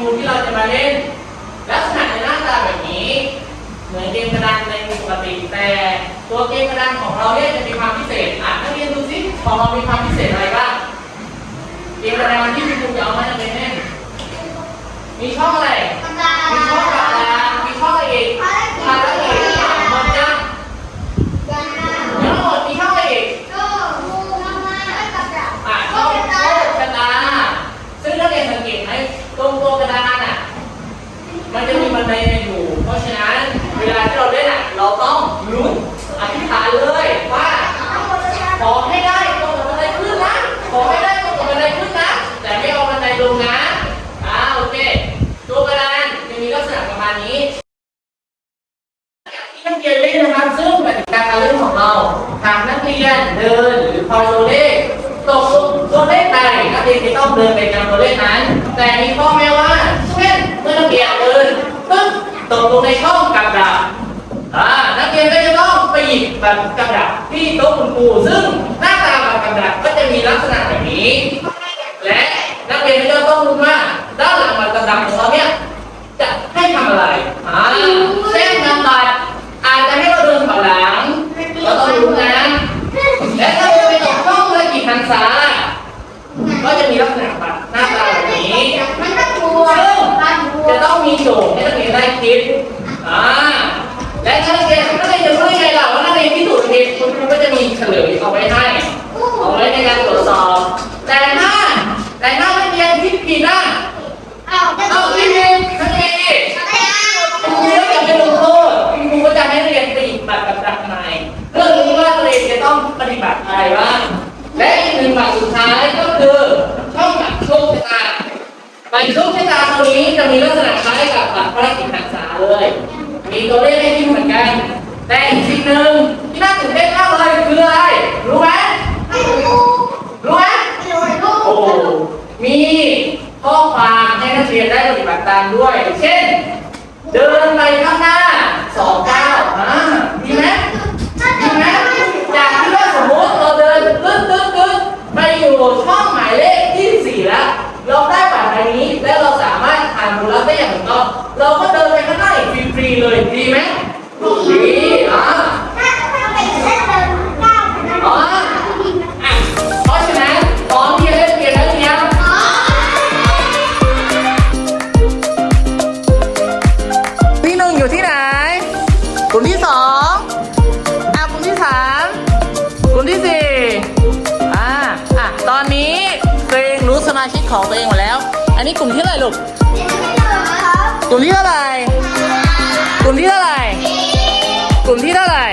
มูที่เราจะมาเล่น ลักษณะในหน้าตาแบบนี้ เหมือนเกมกระดานในปกติแต่ตัวเกมกระดานของเราเนี่ยจะมีความพิเศษอะนักเรียนดูสิของเรามีความพิเศษอะไรบ้างเกมกระดานที่คุณครูจะเอามาจะเป็นเล่นมีช่องอะไร มีช่องกระดานมีช่องอะไรอีกภารกิจหมดยังทั้งหมดมีช่องอะไรอีก อะช่องโชคชะตาซึ่งนักเรียนสังเกตไหมตรงตัวกระดานอะ มันจะมีบันไดอยู่ เพราะฉะนั้นเวลาที่เราเล่นอะ เราต้องลุ้นอธิษฐานเลยว่า ขอให้ได้ตรงกับบันไดขึ้นนะ ขอให้ได้ตรงกับบันไดขึ้นนะ แต่ไม่เอาบันไดลงนะ อ่าโอเค ตัวกระดานจะมีลักษณะประมาณนี้ ที่นักเรียนเล่นนะครับซึ่งกติกาการเล่นของเราหากนักเรียนเดินหรือพอตัวเลขตกตัวเลข ใดนักเรียนจะต้องเดินไปตามตัวเลขนั้น แต่มีข้อแม้ว่าเช่นเมื่อนักเรียนเดินปึ๊บตกลงในช่องกับดักอ่านักเรียนก็จะต้องไปหยิบแบบกับดักที่โต๊ะคุณครูซึ่งหน้าตาแบบกับดักก็จะมีลักษณะแบบนี้ และนักเรียนก็จะต้องรู้ว่าด้านหลังมันกับดักของเราเนี่ย จะให้ทำอะไร อ่าเช่นนำบัตรอาจจะให้เราเดินถอยหลังเราต้องรู้นะ และถ้าเราไปตกช่องเลยกี่พรรษาก็จะ มีลักษณะแบัตรหน้าตาแบบนี้ซึ่งจะต้องมีโจทย์ให้นักเรียนได้คิดอ่าและถ้านักเรียนนักเรียนจะรู้ได้ไงล่ะว่านักเรียนพิสูจน์ผิดคุณครูก็จะมีเฉลยเอาไว้ให้เอาไว้ในการตรวจสอบ แต่ถ้าแต่ถ้านักเรียนคิดผิดนะเอาคิดผิดนักเรียนดิครูก็จะไม่ลงโทษคุณครูก็จะให้เรียนปฏิบัติกับดักใหม่เรื่องนี้ว่าเรียนจะต้องปฏิบัติอะไรบ้างและอีกหนึ่งบัตรสุดท้ายก็คือช่องบัตรโชคชะตา บัตรโชคชะตาตัวนี้จะมีลักษณะคล้ายกับบัตรพระราชกิจหักษาเลย มีตัวเลขให้ที่เหมือนกัน แต่อีกสิ่งหนึ่งที่น่าตื่นเต้นมากเลยคืออะไร รู้ไหมรู้ไหมโอ้โหมีข้อความให้นักเรียนได้ปฏิบัติตามด้วย เช่น เดินไปข้างหน้าสองก้าดีไหมดีไหมจากที่ว่าสมมติเราเดินตึ๊ดตึ๊ดตึ๊ดไปอยู่ช่องหมายเลขที่สี่แล้ว เราได้บัตรใบนี้ และเราสามารถอ่านดูแล้วได้อย่างถูกต้อง เราก็เดินไปข้างหน้าอีกฟรีๆเลยดีไหมดีอ่าอ๋ออะเพราะฉะนั้นพร้อมที่จะเล่นเกมแล้วหรือยังที่หนึ่งอยู่ที่ไหน กลุ่มที่สองอะกลุ่มที่สามกลุ่มที่สี่อ่า อะ ตอนนี้ตัวเองรู้สมาชิกของตัวเองหมดแล้ว อันนี้กลุ่มที่เท่าไหร่ลูก กลุ่มที่เท่าไหร่กลุ่มที่เท่าไหร่กลุ่มที่เท่าไหร่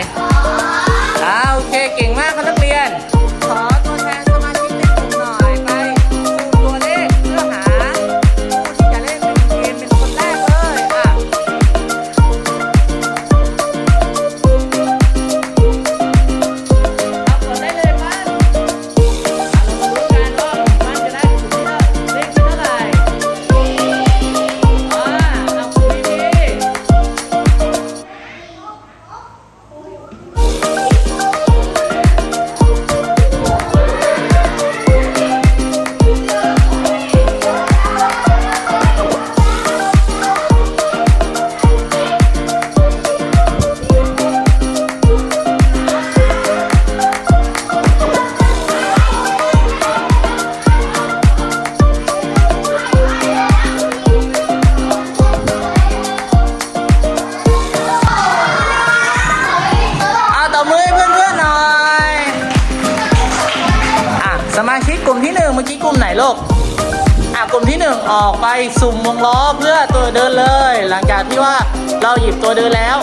อะกลุ่มที่หนึ่งออกไปสุ่มวงล้อเพื่อตัวเดินเลย หลังจากที่ว่าเราหยิบตัวเดินแล้ว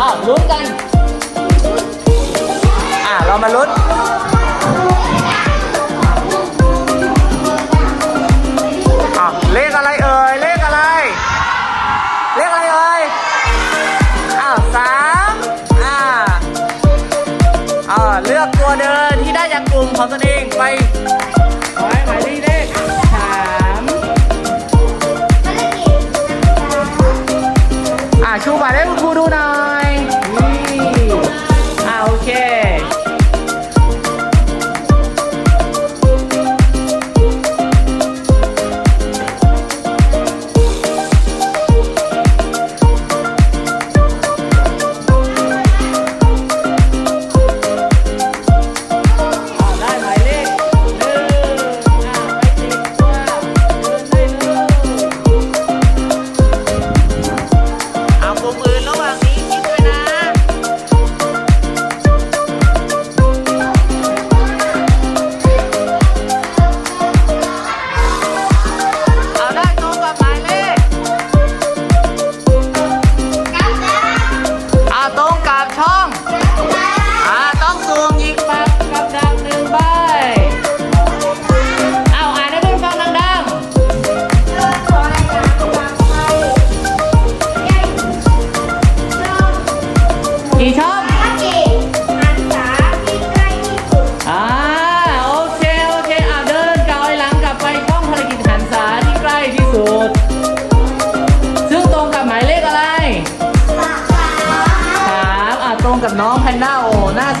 อะลุ้นกัน อะเรามาลุ้น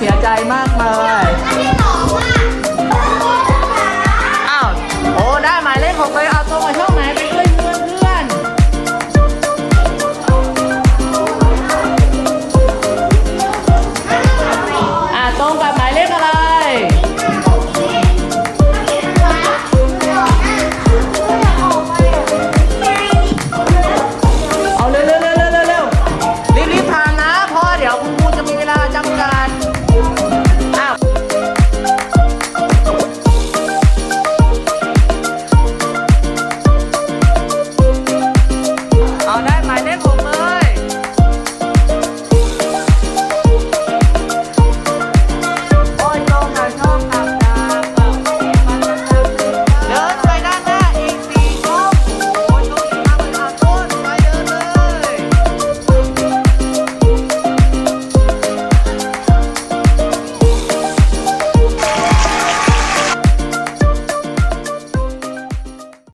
เสียใจมาก